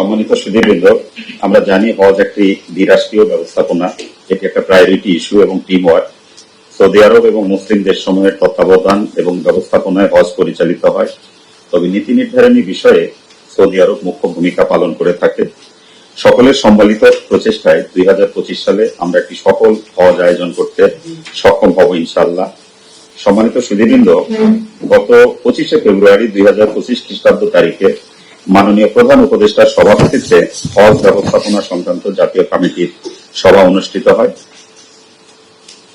সম্মানিত সুধীবৃন্দ আমরা জানি হজ একটি দ্বিরাষ্ট্রীয় ব্যবস্থাপনা এটি একটা প্রায়োরিটি ইস্যু এবং টিম ওয়ার্ক সৌদি আরব এবং মুসলিম দেশসমূহের তত্ত্বাবধান এবং ব্যবস্থাপনায় হজ পরিচালিত হয়। তবে নীতি নির্ধারণী বিষয়ে সৌদি আরব মুখ্য ভূমিকা পালন করে থাকে। সকলের সম্মিলিত প্রচেষ্টায় দুই হাজার পঁচিশ সালে আমরা একটি সফল হজ আয়োজন করতে সক্ষম হব ইনশাল্লাহ সম্মানিত সুধীবৃন্দ গত পঁচিশে ফেব্রুয়ারি দুই হাজার পঁচিশ খ্রিস্টাব্দ তারিখে মাননীয় প্রধান উপদেষ্টার সভাপতিত্বে হজ ব্যবস্থাপনা সংক্রান্ত জাতীয় কমিটির সভা অনুষ্ঠিত হয়।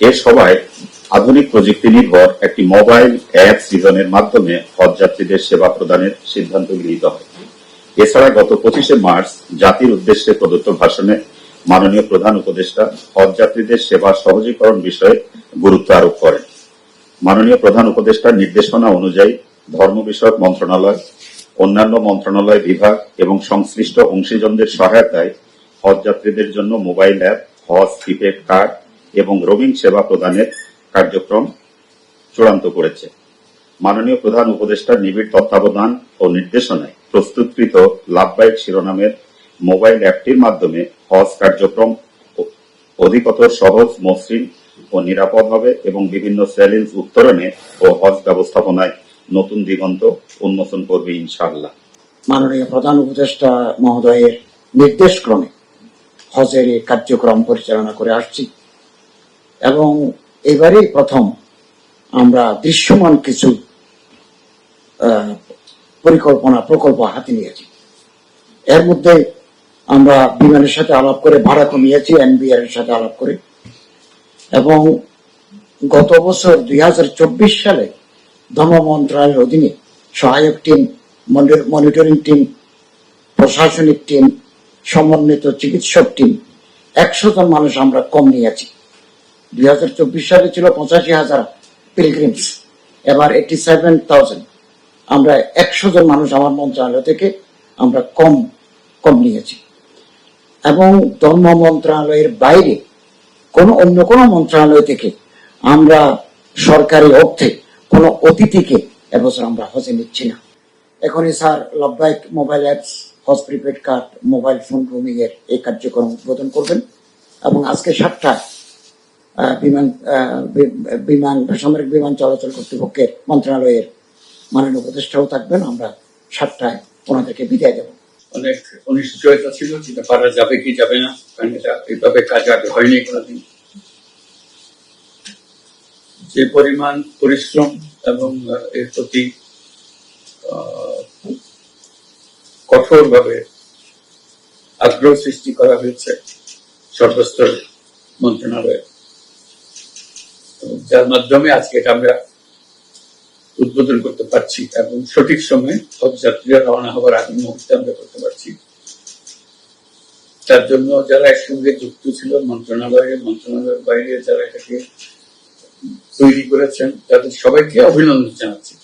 এর সভায় আধুনিক প্রযুক্তি নির্ভর একটি মোবাইল অ্যাপ সৃজনের মাধ্যমে হজ যাত্রীদের সেবা প্রদানের সিদ্ধান্ত গৃহীত হয়। এছাড়া গত পঁচিশে মার্চ জাতির উদ্দেশ্যে প্রদত্ত ভাষণে মাননীয় প্রধান উপদেষ্টা হজ যাত্রীদের সেবা সহজীকরণ বিষয়ে গুরুত্ব আরোপ করেন। মাননীয় প্রধান উপদেষ্টার নির্দেশনা অনুযায়ী ধর্ম বিষয়ক মন্ত্রণালয় অন্যান্য মন্ত্রণালয় বিভাগ এবং সংশ্লিষ্ট অংশীজনদের সহায়তায় হজ যাত্রীদের জন্য মোবাইল অ্যাপ, হজ প্রিপেড কার্ড এবং রোমিং সেবা প্রদানের কার্যক্রম চূড়ান্ত করেছে। মাননীয় প্রধান উপদেষ্টার নিবিড় তত্ত্বাবধান ও নির্দেশনায় প্রস্তুতকৃত লাভবাহিক শিরোনামের মোবাইল অ্যাপটির মাধ্যমে হজ কার্যক্রম অধিকতর সহজ, মসৃণ ও নিরাপদ হবে এবং বিভিন্ন চ্যালেঞ্জ উত্তরণে ও হজ ব্যবস্থাপনায় নতুন দিগন্ত উন্মোচন করবে ইনশাআল্লাহ। মাননীয় প্রধান উপদেষ্টা মহোদয়ের নির্দেশক্রমে হজের এই কার্যক্রম পরিচালনা করে আসছি। এবং এবারেই প্রথম আমরা দৃশ্যমান কিছু পরিকল্পনা, প্রকল্প হাতে নিয়েছি। এর মধ্যে আমরা বিমানের সাথে আলাপ করে ভাড়া কমিয়েছি, এনবিআর এর সাথে আলাপ করে। এবং গত বছর দুই হাজার চব্বিশ সালে ধর্ম মন্ত্রণালয়ের অধীনে সহায়ক টিম, মনিটর- টিম, প্রশাসনিক টিম, সমন্বিত চিকিৎসক টিম, একশো জন মানুষ আমরা কম নিয়েছি দুই হাজার চব্বিশ সালে ছিল পঁচাশি হাজার পিলগ্রিমস এবার এইটি সেভেন থাউজেন্ড আমরা একশো জন মানুষ আমার মন্ত্রণালয় থেকে আমরা কম কম নিয়েছি এবং ধর্ম মন্ত্রণালয়ের বাইরে কোন অন্য কোন মন্ত্রণালয় থেকে আমরা সরকারি অর্থে কোন অতিথিকে এবছর আমরা হজে নিচ্ছি না। এখনই স্যার লব্বাইক মোবাইল অ্যাপস, হজ prepaid card, mobile phone roaming এর এই কার্যক্রম উদ্বোধন করবেন এবং আজকে সাতটায় বিমান বিমান বেসামরিক বিমান চলাচল কর্তৃপক্ষের মন্ত্রণালয়ের মাননীয় উপদেষ্টাও থাকবেন। আমরা সাতটায় ওনাদেরকে বিদায় দেব। অনেক অনিশ্চয়তা ছিল, যেটা পারা যাবে কি যাবে না, কারণ এটা এইভাবে কাজ আগে হয়নি কোনোদিন। যে পরিমাণ পরিশ্রম এবং এর প্রতি আহ, কঠোরভাবে আগ্রহ সৃষ্টি করা হয়েছে সর্বস্তর মন্ত্রণালয়ে। যার মাধ্যমে আজকে এটা আমরা উদ্বোধন করতে পারছি এবং সঠিক সময়ে যাত্রীরা রওনা হওয়ার আগে মুহূর্তে আমরা করতে পারছি। তার জন্য যারা একসঙ্গে যুক্ত ছিল মন্ত্রণালয়ে মন্ত্রণালয়ের বাইরে যারা এটাকে তৈরি করেছেন তাদের সবাইকে অভিনন্দন জানাচ্ছি।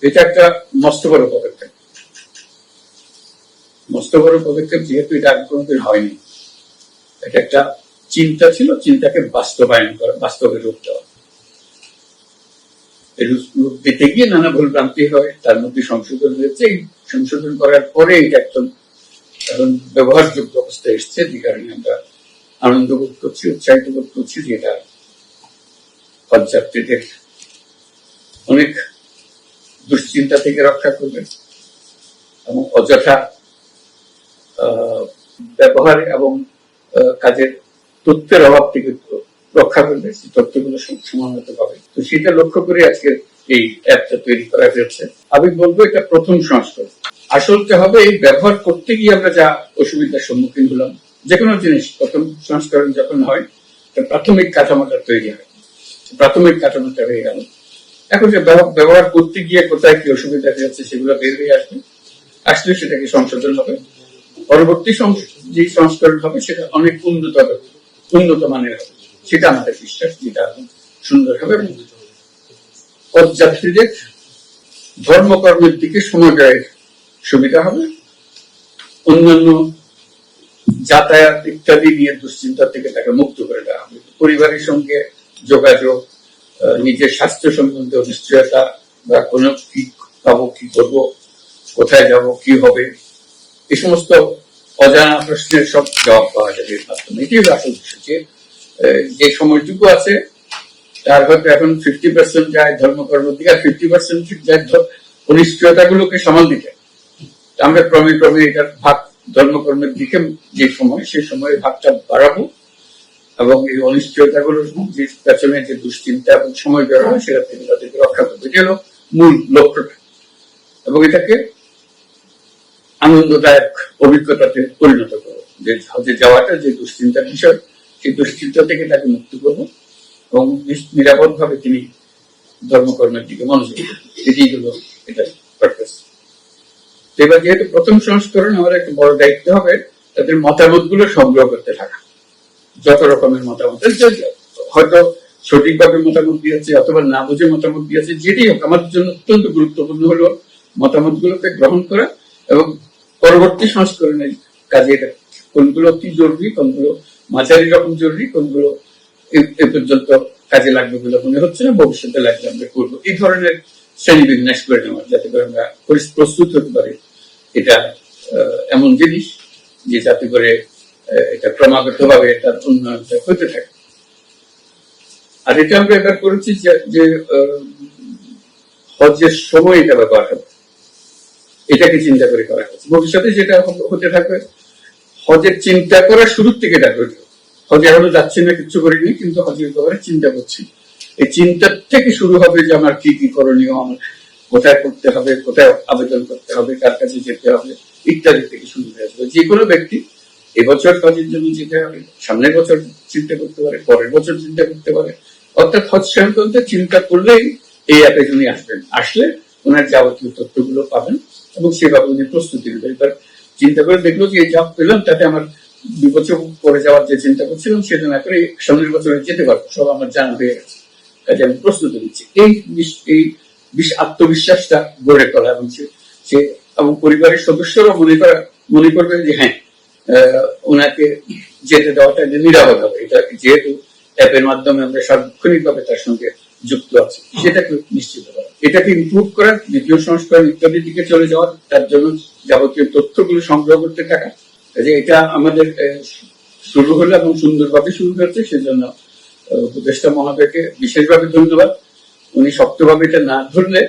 এটা একটা মস্ত বড় পদক্ষেপ। মস্ত বড় পদক্ষেপ যেহেতু এটা আগে কোনোদিন হয়নি। এটা একটা চিন্তা ছিল, চিন্তাকে বাস্তবায়ন করা, বাস্তবে রূপ দেওয়া। রূপ- দিতে গিয়ে নানা ভুল ভ্রান্তি হয়, তার মধ্যে সংশোধন হয়েছে। এই সংশোধন করার পরে এটা একদম এখন ব্যবহারযোগ্য অবস্থায় এসছে যে কারণে আমরা আনন্দ বোধ করছি, উৎসাহিত বোধ করছি যে এটা পদযাত্রীদের অনেক দুশ্চিন্তা থেকে রক্ষা করবে এবং অযথা ব্যবহার এবং কাজের তথ্যের অভাব থেকে রক্ষা করবে সেই তথ্যগুলো সম- সময়মত পাবে তো সেটা লক্ষ্য করে আজকে এই অ্যাপটা তৈরি করা হয়েছে। আমি বলব, এটা প্রথম সংস্করণ। আসলতে হবে, এই ব্যবহার করতে গিয়ে আমরা যা অসুবিধার সম্মুখীন হলাম যে কোনো জিনিস, প্রথম সংস্করণ যখন হয় প্রাথমিক কাঠামোটা তৈরি হয়। প্রাথমিক কাঠামোটা হয়ে গেল। এখন যে ব্যবহার করতে গিয়ে কোথায় কি অসুবিধা হয়েছে সেগুলো বের হয়ে আসবে। আসলে সেটাকে সংশোধন হবে? পরবর্তী যে সংস্করণ হবে সেটা অনেক উন্নত হবে, উন্নত মানের হবে। সেটা আমাদের বিশ্বাস, যেটা সুন্দর হবে। পদযাত্রীদের ধর্মকর্মের দিকে সময় সুবিধা হবে। অন্যান্য যাতায়াত ইত্যাদি নিয়ে দুশ্চিন্তা থেকে তাকে মুক্ত করে দেওয়া হবে। পরিবারের সঙ্গে যোগাযোগ নিজের স্বাস্থ্য সম্বন্ধে অনিশ্চয়তা, বা কোনো কি পাবো, কি করব, কোথায় যাব, কি হবে এই সমস্ত অজানা প্রশ্নের সব জবাব পাওয়া যাবে এর মাধ্যমে। এটি আসল বিষয় যে সময়টুকু আছে, তার হয়তো এখন ফিফটি পার্সেন্ট যায় ধর্মকর্মের দিকে, আর ফিফটি পার্সেন্ট যায় অনিশ্চয়তা গুলোকে সামাল দিতে। আমরা ক্রমে ক্রমে এটার ভাগ ধর্মকর্মের দিকে যে সময় সেই সময় ভাগটা বাড়াবো। এবং এই অনিশ্চয়তাগুলোর পেছনে যে দুশ্চিন্তা এবং সময় বের হয়, সেটা থেকে তাদেরকে রক্ষা করবে। এটা মূল লক্ষ্যটা। এবং এটাকে আনন্দদায়ক অভিজ্ঞতাতে পরিণত করব যে হজে যাওয়াটা যে দুশ্চিন্তার বিষয়, সেই দুশ্চিন্তা থেকে তাকে মুক্ত করব এবং নিরাপদ ভাবে তিনি ধর্মকর্মের দিকে মনোযোগী। এটি হলো এটা এবার যেহেতু প্রথম সংস্করণ আমার একটা বড় দায়িত্ব হবে তাদের মতামতগুলো সংগ্রহ করতে থাকা। যত রকমের মতামত হয়তো সঠিকভাবে মতামত দিয়েছে, অথবা না বুঝে মতামত দিয়েছে, যেটি হোক, আমাদের জন্য অত্যন্ত গুরুত্বপূর্ণ হলো মতামত গুলোকে গ্রহণ করা এবং পরবর্তী সংস্করণের কাজে এটা, কোনগুলো অতি জরুরি, কোনগুলো মাঝারি রকম জরুরি, কোনগুলো এ- পর্যন্ত কাজে লাগবে বলে মনে হচ্ছে না, ভবিষ্যতে লাগলে আমরা করব। এই ধরনের শ্রেণি বিন্যাস করে নেওয়া, যাতে করে আমরা প্রস্তুত হতে পারি। এটা এমন জিনিস যে যাতে করে এটা ক্রমাগত ভাবে তার উন্নয়নটা হতে থাকে। আর এটা আমরা এবার করেছি যে- হজের সময় এটা ব্যবহার হবে। এটাকে চিন্তা করে করা হচ্ছে। ভবিষ্যতে যেটা হতে থাকবে হজের চিন্তা করা শুরুর থেকে এটা করবে হজে এখনও যাচ্ছি না কিছু করিনি, কিন্তু হজের ব্যাপারে চিন্তা করছি। এই চিন্তা থেকে শুরু হবে যে আমার কি কি করণীয়, আমার কোথায় করতে হবে, কোথায় আবেদন করতে হবে, কার কাছে যেতে হবে, ইত্যাদি থেকে শুরু হয়ে যাবে। যে কোনো ব্যক্তি এবছর কাজের জন্য যেতে হবে, সামনের বছর চিন্তা করতে পারে, পরের বছর চিন্তা করতে পারে। অর্থাৎ হজ সংক্রান্ত চিন্তা করলেই এই অ্যাপে উনি আসবেন। আসলে ওনার যাবতীয় তথ্যগুলো পাবেন এবং সেভাবে উনি প্রস্তুতি নেবেন। এবার চিন্তা করে দেখল যে এই যা পেলাম, তাতে আমার দুই বছর পরে যাওয়ার যে চিন্তা করছিলাম সেটা না করে সামনের বছরে যেতে পারব, সব আমার জানা হয়ে গেছে। কাজে আমি প্রস্তুতি নিচ্ছি। এই এই বিশ- আত্মবিশ্বাসটা গড়ে তোলা এবং সে- এবং পরিবারের সদস্যরা মনে করা মনে করবে যে হ্যাঁ ওনাকে যেতে দেওয়াটা নিরাপদ হবে। এটা যেহেতু অ্যাপের মাধ্যমে আমরা সার্বক্ষণিক ভাবে তার সঙ্গে যুক্ত আছি। সেটাকে নিশ্চিত করা এটাকে ইমপ্রুভ করা দ্বিতীয় সংস্করণ ইত্যাদির দিকে চলে যাওয়া তার জন্য যাবতীয় তথ্যগুলো সংগ্রহ করতে থাকা? যে এটা আমাদের শুরু হলো এবং সুন্দরভাবে শুরু হয়েছে, সেজন্য উপদেষ্টা মহাবেকে বিশেষভাবে ধন্যবাদ। উনি শক্তভাবে এটা না ধরলে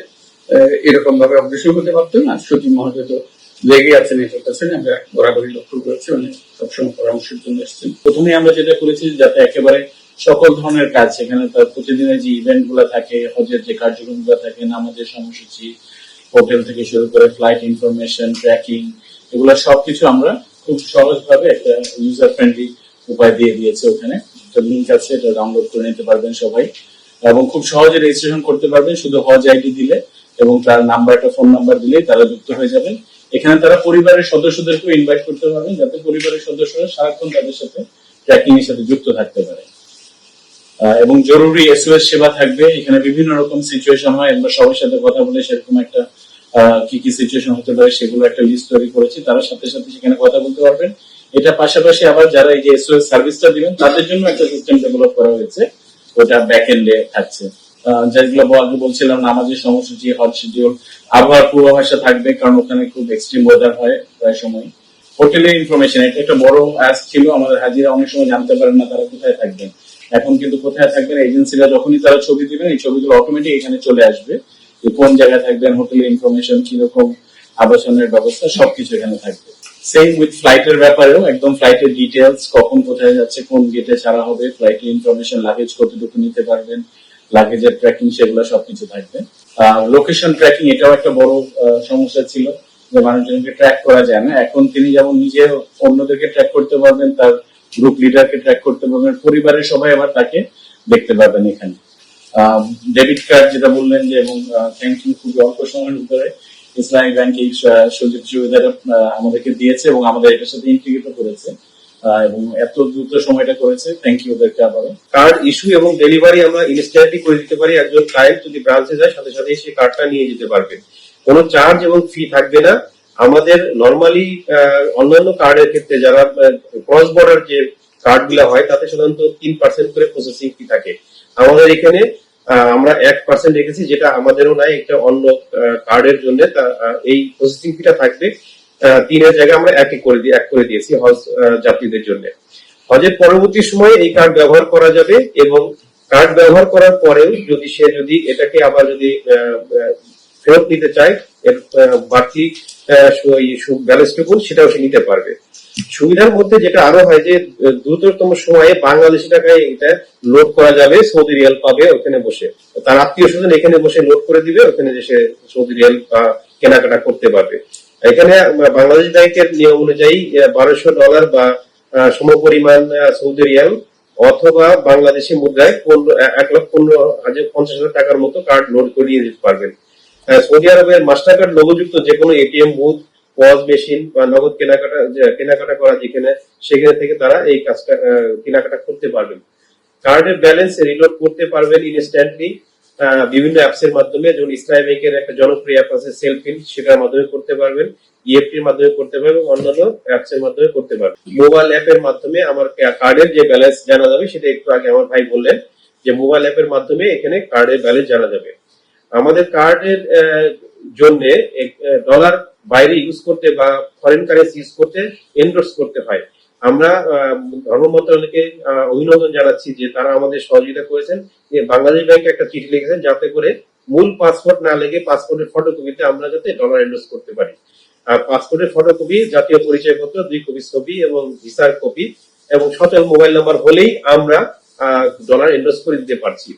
এরকম ভাবে অগ্রসর হতে পারতেন না। সচিব মহোদয় তো লেগে আছেন এটার কাছে আমরা বরাবরই লক্ষ্য করেছি, উনি সবসময় পরামর্শের জন্য এসেছেন। প্রথমে আমরা যেটা করেছি যাতে একেবারে সকল ধরনের কাজ সেখানে তার প্রতিদিনের যে ইভেন্টগুলো থাকে, হজের যে কার্যক্রমগুলো থাকে, নামাজের সময়সূচি, হোটেল থেকে শুরু করে ফ্লাইট ইনফরমেশন ট্র্যাকিং এগুলো সবকিছু আমরা খুব সহজভাবে একটা ইউজার ফ্রেন্ডলি উপায় দিয়ে দিয়েছে ওখানে। একটা লিঙ্ক আছে, এটা ডাউনলোড করে নিতে পারবেন সবাই। এবং খুব সহজে রেজিস্ট্রেশন করতে পারবেন, শুধু হজ আইডি দিলে এবং তার নাম্বারটা ফোন নাম্বার দিলেই তারা যুক্ত হয়ে যাবেন। এখানে তারা পরিবারের সদস্যদেরকেও ইনভাইট করতে পারবেন যাতে পরিবারের সদস্যরা সারাক্ষণ তাদের সাথে ট্র্যাকিং এর সাথে যুক্ত থাকতে পারে। এবং জরুরি এসওএস সেবা থাকবে। এখানে বিভিন্ন রকম সিচুয়েশন হয়। আমরা সবার সাথে কথা বলে সেরকম একটা কি কি সিচুয়েশন হতে পারে সেগুলো একটা লিস্ট তৈরি করেছি। তারা সাথে সাথে সেখানে কথা বলতে পারবেন। এটা পাশাপাশি আবার যারা এই যে এসওএস সার্ভিসটা দিবেন, তাদের জন্য একটা সিস্টেম ডেভেলপ করা হয়েছে। ওটা ব্যাক এন্ডে থাকছে। যেগুলো আগে বলছিলাম, নামাজের সময়সূচি হট শিডিউল আবহাওয়ার পূর্বাভাসটা থাকবে, কারণ ওখানে খুব এক্সট্রিম ওয়েদার হয় প্রায় সময় হোটেলের ইনফরমেশন এটা একটা বড় অ্যাস ছিল, আমাদের হাজিরা অনেক সময় জানতে পারেন না তারা কোথায় থাকবেন। এখন কিন্তু কোথায় থাকবেন এজেন্সিরা যখনই তারা ছবি দিবেন, এই ছবিগুলো অটোমেটিক এখানে চলে আসবে। যে কোন জায়গায় থাকবেন হোটেলের ইনফরমেশন কীরকম আবাসনের ব্যবস্থা, সবকিছু এখানে থাকবে। সেম উইথ ফ্লাইটের ব্যাপারেও, একদম ফ্লাইটের ডিটেলস কখন কোথায় যাচ্ছে, কোন গেটে ছাড়া হবে ফ্লাইটের ইনফরমেশন লাগেজ কতটুকু নিতে পারবেন লাগেজের ট্র্যাকিং সেগুলো সবকিছু থাকবে। লোকেশন ট্র্যাকিং এটাও একটা বড় সমস্যা ছিল যে মানুষজনকে ট্র্যাক করা যায় না। এখন তিনি যেমন নিজে অন্যদেরকে ট্র্যাক করতে পারবেন, তার গ্রুপ লিডারকে ট্র্যাক করতে পারবেন, পরিবারের সবাই আবার তাকে দেখতে পারবেন এখানে। ডেবিট কার্ড যেটা বললেন যে, এবং ইউ খুবই অল্প সময়ের ভিতরে ইসলামিক ব্যাংক এই সুযোগ সুবিধাটা আমাদেরকে দিয়েছে এবং আমাদের এটার সাথে ইন্টিগ্রেট করেছে। এবং এত দ্রুত সময়টা করেছে থ্যাংক ইউ ওদেরকে আবারও। কার্ড ইস্যু এবং ডেলিভারি আমরা ইনস্ট্যান্টলি করে দিতে পারি, একজন ক্লায়েন্ট যদি ব্রাঞ্চে যায়, সাথে সাথে সেই কার্ডটা নিয়ে যেতে পারবে। কোনো চার্জ এবং ফি থাকবে না। আমাদের নর্মালি অন্যান্য কার্ডের ক্ষেত্রে যারা ক্রস বর্ডার যে কার্ডগুলা হয়, তাতে সাধারণত তিন পার্সেন্ট করে প্রসেসিং ফি থাকে। আমাদের এখানে আমরা এক পার্সেন্ট রেখেছি, যেটা আমাদেরও নাই একটা অন্য কার্ডের জন্য। এই প্রসেসিং ফিটা থাকবে। তিনের জায়গায় আমরা একে করে দিয়ে এক করে দিয়েছি হজ যাত্রীদের জন্য। হজের পরবর্তী সময়ে এই কার্ড ব্যবহার করা যাবে এবং কার্ড ব্যবহার করার পরেও যদি সে যদি এটাকে আবার যদি ফেরত নিতে চায়, এর বাড়তি ব্যালেন্সটুকু সেটাও সে নিতে পারবে। সুবিধার মধ্যে যেটা আরও হয় যে, দ্রুততম সময়ে বাংলাদেশি টাকায় এটা লোড করা যাবে, সৌদি রিয়াল পাবে ওখানে বসে। তার আত্মীয় স্বজন এখানে বসে লোড করে দিবে, ওখানে যে সে সৌদি রিয়াল কেনাকাটা করতে পারবে। এখানে বাংলাদেশ ব্যাংকের নিয়ম অনুযায়ী বারোশো ডলার বা সমপরিমাণ সৌদি রিয়াল অথবা বাংলাদেশি মুদ্রায় এক লক্ষ পনেরো হাজার পঞ্চাশ হাজার টাকার মতো কার্ড লোড করিয়ে দিতে পারবেন। সৌদি আরবের মাস্টার কার্ড লোগোযুক্ত যে কোনো এটিএম বুথ পজ মেশিন বা নগদ কেনাকাটা কেনাকাটা করা যেখানে, সেখানে থেকে তারা এই কাজটা কেনাকাটা করতে পারবেন। কার্ডের ব্যালেন্স রিলোড করতে পারবেন ইনস্ট্যান্টলি। বিভিন্ন অ্যাপস এর মাধ্যমে যেমন ইসলামী ব্যাংকের একটা জনপ্রিয় অ্যাপ আছে সেলফিন সেটার মাধ্যমে করতে পারবেন। ইএফটি এর মাধ্যমে করতে পারবেন অন্যান্য অ্যাপস এর মাধ্যমে করতে পারবেন। মোবাইল অ্যাপের মাধ্যমে আমার কার্ডের যে ব্যালেন্স জানা যাবে, সেটা একটু আগে আমার ভাই বললেন যে মোবাইল অ্যাপের মাধ্যমে এখানে কার্ডের ব্যালেন্স জানা যাবে। আমাদের কার্ডের জন্য ডলার বাইরে ইউজ করতে বা ফরেন কারেন্সি ইউজ করতে এন্ডোর্স করতে হয়। আমরা ধর্ম মন্ত্রণালয়কে অভিনন্দন জানাচ্ছি যে তারা আমাদের সহযোগিতা করেছেন। যে বাংলাদেশ ব্যাংকে একটা চিঠি লিখেছেন যাতে করে মূল পাসপোর্ট না লেগে পাসপোর্টের ফটোকপিতে আমরা যাতে ডলার এন্ডোর্স করতে পারি। পাসপোর্টের ফটোকপি, জাতীয় পরিচয়পত্র, দুই কপি ছবি এবং ভিসার কপি এবং সচল মোবাইল নাম্বার হলেই আমরা ডলার এন্ডোর্স করে দিতে পারছি।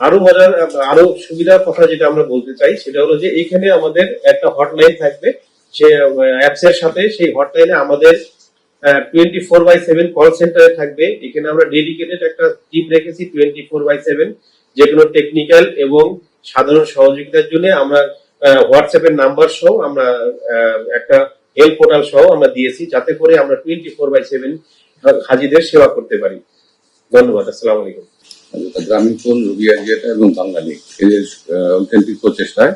আরও মজার, আরও সুবিধার কথা যেটা আমরা বলতে চাই, সেটা হলো যে এখানে আমাদের একটা হটলাইন থাকবে। সে অ্যাপস এর সাথে সেই হটলাইনে আমাদের twenty four by seven call সেন্টারে থাকবে। এখানে আমরা ডেডিকেটেড একটা টিম রেখেছি টোয়েন্টি ফোর বাই সেভেন, যে কোনো টেকনিক্যাল এবং সাধারণ সহযোগিতার জন্য আমরা হোয়াটসঅ্যাপের নাম্বার সহ আমরা একটা হেল্প পোর্টাল সহ আমরা দিয়েছি, যাতে করে আমরা টোয়েন্টি ফোর বাই সেভেন হাজিদের সেবা করতে পারি। ধন্যবাদ, আসসালামু আলাইকুম। গ্রামীণ ফোন রুবিয়া এবং বাঙালি, এদের ঐকান্তিক প্রচেষ্টায়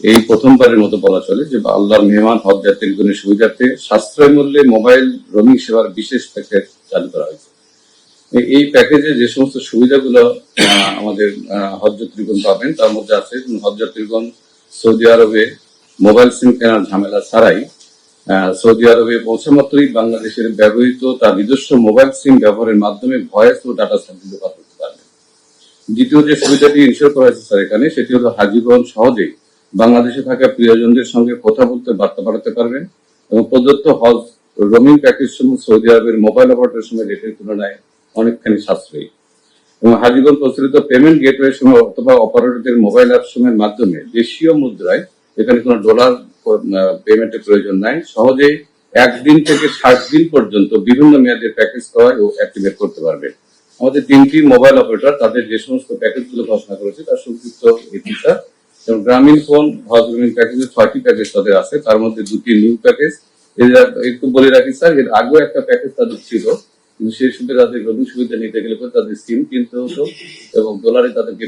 এই প্রথমবারের মতো বলা চলে যে আল্লাহর মেহমান হজ যাত্রীগণের সুবিধার্থে সাশ্রয় মূল্যে মোবাইল রোমিং সেবার বিশেষ প্যাকেজ চালু করা হয়েছে। এই- প্যাকেজে যে সমস্ত সুবিধাগুলো আমাদের হজ যাত্রীগণ পাবেন, তার মধ্যে আছে হজ যাত্রীগণ সৌদি আরবে মোবাইল সিম কেনার ঝামেলা ছাড়াই সৌদি আরবে পৌঁছা মাত্রই বাংলাদেশের ব্যবহৃত তার নিজস্ব মোবাইল সিম ব্যবহারের মাধ্যমে ভয়েস ও ডাটা সার্ভিস ব্যবহার করতে পারবেন। দ্বিতীয় যে সুবিধাটি ইনশোর করা হয়েছে স্যার এখানে, সেটি হলো হাজিগণ সহজেই বাংলাদেশে থাকা প্রিয়জনদের সঙ্গে কথা বলতে, বার্তা পাঠাতে পারবেন এবং প্রদত্ত হজ রোমিং প্যাকেজ সমূহ সৌদি আরবের মোবাইল অপারেটরের সঙ্গে রেটের তুলনায় অনেকখানি সাশ্রয়ী। এবং হাজিগণ প্রচলিত পেমেন্ট গেটওয়ে সময় অথবা অপারেটরদের মোবাইল অ্যাপ সময়ের মাধ্যমে দেশীয় মুদ্রায় এখানে কোনো ডলার পেমেন্টের প্রয়োজন নাই। সহজেই একদিন থেকে ষাট দিন পর্যন্ত বিভিন্ন মেয়াদের প্যাকেজ ক্রয় ও অ্যাক্টিভেট করতে পারবে আমাদের তিনটি মোবাইল অপারেটর, তাদের যে সমস্ত প্যাকেজগুলো ঘোষণা করেছে, তার সংক্ষিপ্ত ইতিহাস যেমন গ্রামীণ ফোন রোমিং প্যাকেজে ছয়টি প্যাকেজ তাদের আছে। তার মধ্যে দুটি নিউ প্যাকেজ। একটু বলে রাখি, স্যার, এর আগেও একটা প্যাকেজ তাদের ছিল, কিন্তু সেই সুবিধা তাদের রোমিং সুবিধা নিতে গেলে পরে তাদের সিম কিনতে হতো এবং ডলারে তাদেরকে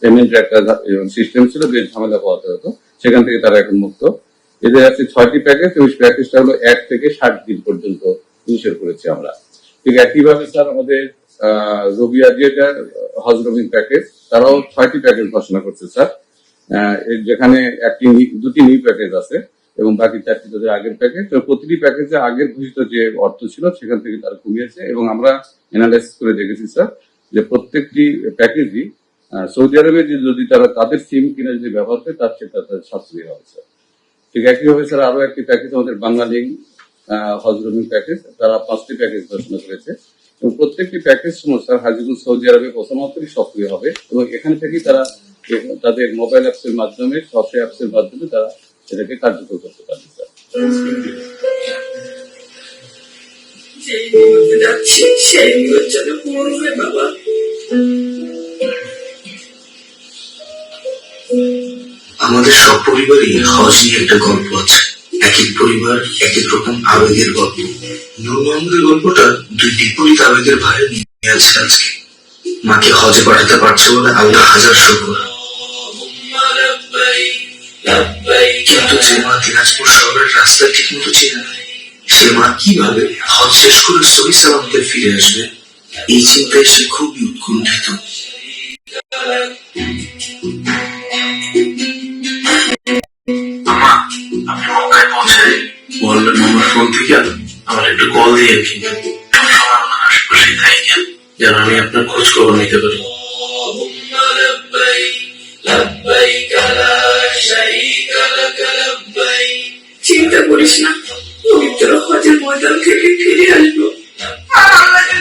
পেমেন্ট একটা সিস্টেম ছিল বেশ ঝামেলা পাওয়াতে হতো। সেখান থেকে তারা এখন মুক্ত। এদের আছে ছয়টি প্যাকেজ এবং প্যাকেজটা হলো এক থেকে ষাট দিন পর্যন্ত ইনশোর করেছি আমরা। ঠিক একইভাবে, স্যার, আমাদের রবিয়া যেটা হজ রোমিং প্যাকেজ, তারাও ছয়টি প্যাকেজ ঘোষণা করছে, স্যার। যেখানে একটি দুটি নিউ প্যাকেজ আছে এবং বাকি চারটি তাদের আগের প্যাকেজ প্রতিটি প্যাকেজে আগের ঘোষিত যে অর্থ ছিল সেখান থেকে তারা কমিয়েছে এবং আমরা অ্যানালাইসিস করে দেখেছি স্যার যে প্রত্যেকটি প্যাকেজই সৌদি আরবে যে যদি তারা তাদের সিম কিনে যদি ব্যবহার করে, তার সেটা তাদের সাশ্রয়ী হবে স্যার ঠিক একইভাবে স্যার আরও একটি প্যাকেজ আমাদের বাঙালি হজরমিং প্যাকেজ তারা পাঁচটি প্যাকেজ ঘোষণা করেছে। এবং প্রত্যেকটি প্যাকেজ সময় স্যার হাজিগুল সৌদি আরবে প্রথমাত্রই সক্রিয় হবে এবং এখান থেকেই তারা তাদের মোবাইল অ্যাপস এর মাধ্যমে সফটওয়্যার অ্যাপস এর মাধ্যমে তারা এটাকে কার্যকর করতে পারবে আমাদের সব পরিবারই হজ নিয়ে একটা গল্প আছে। এক এক পরিবার, এক এক রকম আবেগের গল্প। নূর মোহাম্মদের গল্পটা দুই বিপরীত আবেগের ভাইয়ে নিয়ে আছে আজকে। মাকে হজে পাঠাতে পারছে বলে আল্লাহ হাজার শুকর। কিন্তু যে মা দিনাজপুর শহরের রাস্তা ঠিক মতো চেনে সে মা কীভাবে হজ শেষ করে সহি সালামতে ফিরে আসবে? এই চিন্তায় সে খুবই উৎকণ্ঠিত। আমার থেকে আমার একটু কল দিয়ে রেখে আমার যেন আমি আপনার খোঁজ খবর নিতে পারি। চিন্তা করিস না। পবিত্র হজের ময়দান থেকে ফিরে আসব। আমাকে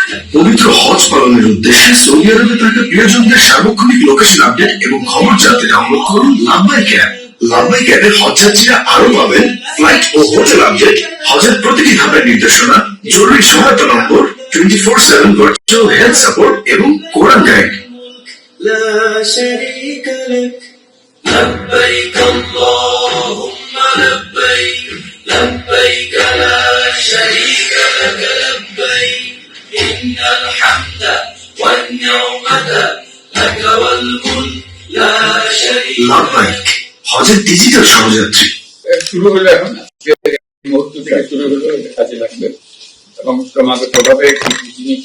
নিয়ে। পবিত্র হজ পালনের উদ্দেশ্যে সৌদি আরবে প্রিয়জনদের সার্বক্ষণিক লোকেশন আপডেট এবং খবর জানতে ডাউনলোড করুন লাভবাই ক্যাপ লাভবাই হজযাত্রীরা আরও পাবেন ফ্লাইট ও হোটেল আপডেট হজের প্রতিটি ধাপের নির্দেশনা, জরুরি সহায়তা নম্বর twenty four seven virtual health support এবং কোরআন গাইড لا شريك لك لبيك اللهم لبيك لبيك لا شريك لك لبيك إن الحمد والنعمة لك والملك لا شريك লাভবাই হজের ডিজিটাল সহযাত্রী শুরু হলো এখন আজকে এই মুহূর্ত থেকে শুরু হলো এটা কাজে লাগবে এবং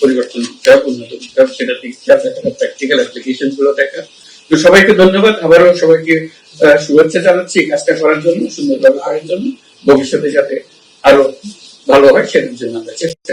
পরিবর্তন করতে হবে, উন্নত করতে হবে, সেটা শিক্ষা দেখা প্র্যাকটিক্যাল অ্যাপ্লিকেশনগুলো দেখা। তো সবাইকে ধন্যবাদ, আবারও সবাইকে শুভেচ্ছা জানাচ্ছি কাজটা করার জন্য, সুন্দরভাবে করার জন্য। ভবিষ্যতে যাতে আরও ভালো হয়, সেটার জন্য আমরা চেষ্টা